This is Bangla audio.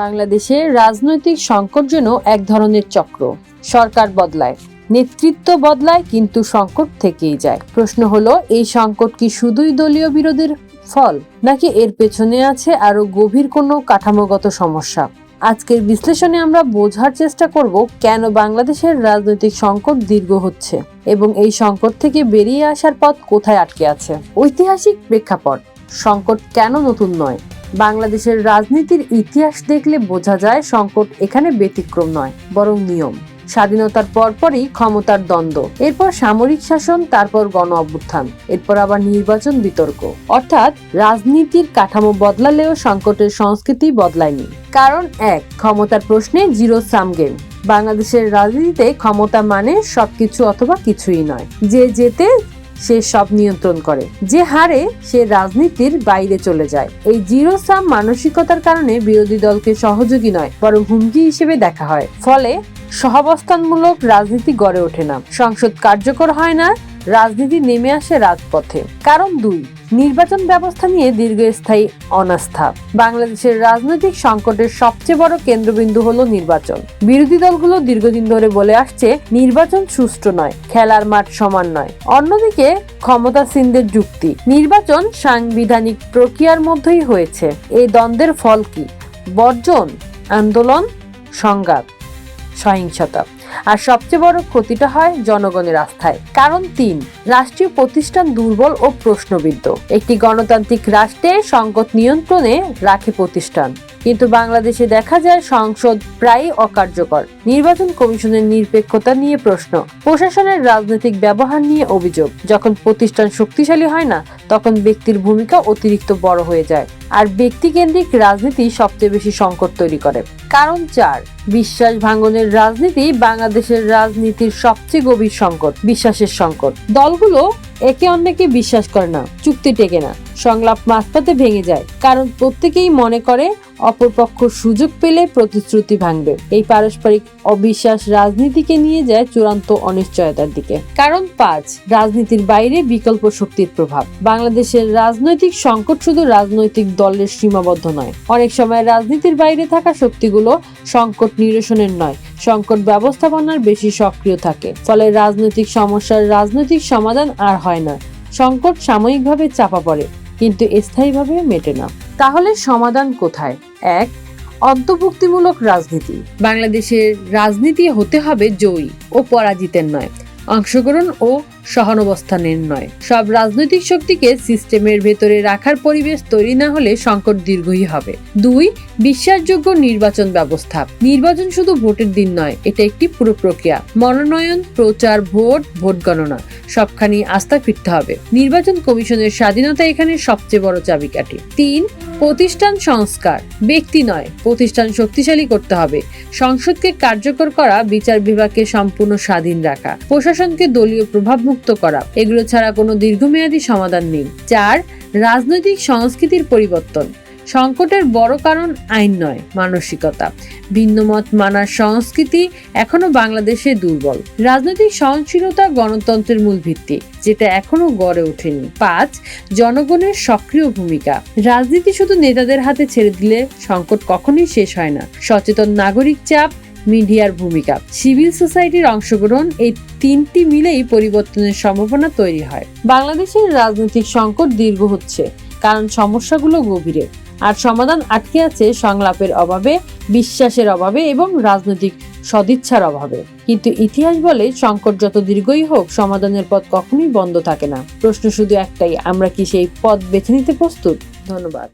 বাংলাদেশের রাজনৈতিক সংকট যেন এক ধরনের চক্র। সরকার বদলায়, নেতৃত্ব বদলায়, কিন্তু সংকট থেকেই যায়। প্রশ্ন হলো, এই সংকট কি শুধুই দলীয় বিরোধের ফল, নাকি এর পেছনে আছে আরও গভীর কোনো কাঠামোগত সমস্যা? আজকের বিশ্লেষণে আমরা বোঝার চেষ্টা করব, কেন বাংলাদেশের রাজনৈতিক সংকট দীর্ঘ হচ্ছে, এবং এই সংকট থেকে বেরিয়ে আসার পথ কোথায় আটকে আছে। ঐতিহাসিক প্রেক্ষাপট, সংকট কেন নতুন নয়? বাংলাদেশের রাজনীতির ইতিহাস দেখলে বোঝা যায় সংকট এখানে ব্যতিক্রম নয়, বরং নিয়ম। স্বাধীনতার পরপরই ক্ষমতার দ্বন্দ্ব, এরপর সামরিক শাসন, তারপর গণ অভ্যুত্থান, এরপর আবার নির্বাচন বিতর্ক। অর্থাৎ রাজনীতির কাঠামো বদলালেও সংকটের সংস্কৃতি বদলায়নি। কারণ এক, ক্ষমতার প্রশ্নে জিরো সাম গেম। বাংলাদেশের রাজনীতিতে ক্ষমতা মানে সবকিছু অথবা কিছুই নয়। যে যেতে সে সব নিয়ন্ত্রণ করে। যে হারে সে রাজনীতির বাইরে চলে যায়। এই জিরো সাম মানসিকতার কারণে বিরোধী দলকে সহযোগী নয়, বরং হুমকি হিসেবে দেখা হয়। ফলে সহাবস্থানমূলক রাজনীতি গড়ে ওঠে না। সংসদ কার্যকর হয় না রাজনীতি নেমে আসে রাজপথে। কারণ দুই, নির্বাচন ব্যবস্থা নিয়ে দীর্ঘস্থায়ী অনাস্থা। বাংলাদেশের রাজনৈতিক সংকটের সবচেয়ে বড় কেন্দ্রবিন্দু হলো নির্বাচন। বিরোধী দলগুলো দীর্ঘদিন ধরে বলে আসছে, নির্বাচন সুষ্ঠু নয়, খেলার মাঠ সমান নয়। অন্যদিকে, ক্ষমতাসীনদের যুক্তি। নির্বাচন সাংবিধানিক প্রক্রিয়ার মধ্যেই হয়েছে। এই দ্বন্দ্বের ফল কি? বর্জন, আন্দোলন, সংঘাত, সহিংসতা। আর সবচেয়ে বড় ক্ষতিটা হয় জনগণের আস্থায়। কারণ তিন, রাষ্ট্রীয় প্রতিষ্ঠান দুর্বল ও প্রশ্নবিদ্ধ। একটি গণতান্ত্রিক রাষ্ট্রে সংকট নিয়ন্ত্রণে রাখে প্রতিষ্ঠান। কিন্তু বাংলাদেশে দেখা যায় সংসদ প্রায়ই অকার্যকর। নির্বাচন কমিশনের নিরপেক্ষতা নিয়ে প্রশ্ন। প্রশাসনের রাজনৈতিক ব্যবহার নিয়ে অভিযোগ। যখন প্রতিষ্ঠান শক্তিশালী হয় না, তখন ব্যক্তির ভূমিকা অতিরিক্ত বড় হয়ে যায়। আর ব্যক্তিকেন্দ্রিক রাজনীতি সবচেয়ে বেশি সংকট তৈরি করে। কারণ চার, বিশ্বাস ভাঙনের রাজনীতি বাংলাদেশের রাজনীতির সবচেয়ে গভীর সংকট, বিশ্বাসের সংকট। দলগুলো একে অন্যকে বিশ্বাস করে না, চুক্তি টেকে না, সংলাপ মাঝপথে ভেঙে যায়। কারণ প্রত্যেকেই মনে করে অপরপক্ষ সুযোগ পেলে প্রতিশ্রুতি ভাঙবে। এই পারস্পরিক অবিশ্বাস রাজনীতিকে নিয়ে যায় চূড়ান্ত অনিশ্চয়তার দিকে। কারণ পাঁচ, রাজনীতির বাইরে বিকল্প শক্তির প্রভাব। বাংলাদেশের রাজনৈতিক সংকট শুধু রাজনৈতিক দলের সীমাবদ্ধ নয়। অনেক সময় রাজনীতির বাইরে থাকা শক্তিগুলো সংকট নিরসনের নয়, সংকট ব্যবস্থাপনার বেশি সক্রিয় থাকে। ফলে রাজনৈতিক সমস্যার রাজনৈতিক সমাধান আর হয় না। সংকট সাময়িকভাবে চাপা পড়ে, কিন্তু স্থায়ীভাবে মেটে না। তাহলে সমাধান কোথায়? এক, অন্তর্ভুক্তিমূলক রাজনীতি। বাংলাদেশের রাজনীতি হতে হবে জয়ী ও পরাজিতের নয়, অংশগ্রহণ ও সহানবস্থানের নয়। সব রাজনৈতিক শক্তিকে সিস্টেমের ভেতরে রাখার পরিবেশ তৈরি না হলে সংকট দীর্ঘই হবে। দুই বিশ্বাসযোগ্য নির্বাচন ব্যবস্থা। নির্বাচন শুধু ভোটের দিন নয়, এটা একটি পুরো প্রক্রিয়া। মনোনয়ন, প্রচার, ভোট ভোট গণনা সবখানি আস্থা ফিরতে হবে। নির্বাচন কমিশনের স্বাধীনতা এখানে সবচেয়ে বড় চাবিকাঠি। তিন, প্রতিষ্ঠান সংস্কার। ব্যক্তি নয়, প্রতিষ্ঠান শক্তিশালী করতে হবে। সংসদকে কার্যকর করা, বিচার বিভাগকে সম্পূর্ণ স্বাধীন রাখা। প্রশাসনকে দলীয় প্রভাব মুক্ত করা, এগুলো ছাড়া কোনো দীর্ঘমেয়াদী সমাধান নেই। চার, রাজনৈতিক সংস্কৃতির পরিবর্তন। সংকটের বড় কারণ আইন নয়, মানসিকতা। ভিন্নমত মানার সংস্কৃতি এখনও বাংলাদেশে দুর্বল। রাজনৈতিক সহনশীলতা গণতন্ত্রের মূল ভিত্তি, যেটা এখনও গড়ে ওঠেনি। পাঁচ, জনগণের সক্রিয় ভূমিকা। রাজনীতি শুধু নেতাদের হাতে ছেড়ে দিলে সংকট কখনোই শেষ হয় না। সচেতন নাগরিক চাপ, মিডিয়ার ভূমিকা। সিভিল সোসাইটির অংশগ্রহণ, এই তিনটি মিলেই পরিবর্তনের সম্ভাবনা তৈরি হয়। বাংলাদেশের রাজনৈতিক সংকট দীর্ঘ হচ্ছে। কারণ সমস্যাগুলো গভীরে। আর সমাধান আটকে আছে সংলাপের অভাবে, বিশ্বাসের অভাবে এবং রাজনৈতিক সদিচ্ছার অভাবে। কিন্তু ইতিহাস বলে, সংকট যত দীর্ঘই হোক, সমাধানের পথ কখনোই বন্ধ থাকে না। প্রশ্ন শুধু একটাই, আমরা কি সেই পথ বেছে নিতে প্রস্তুত? ধন্যবাদ।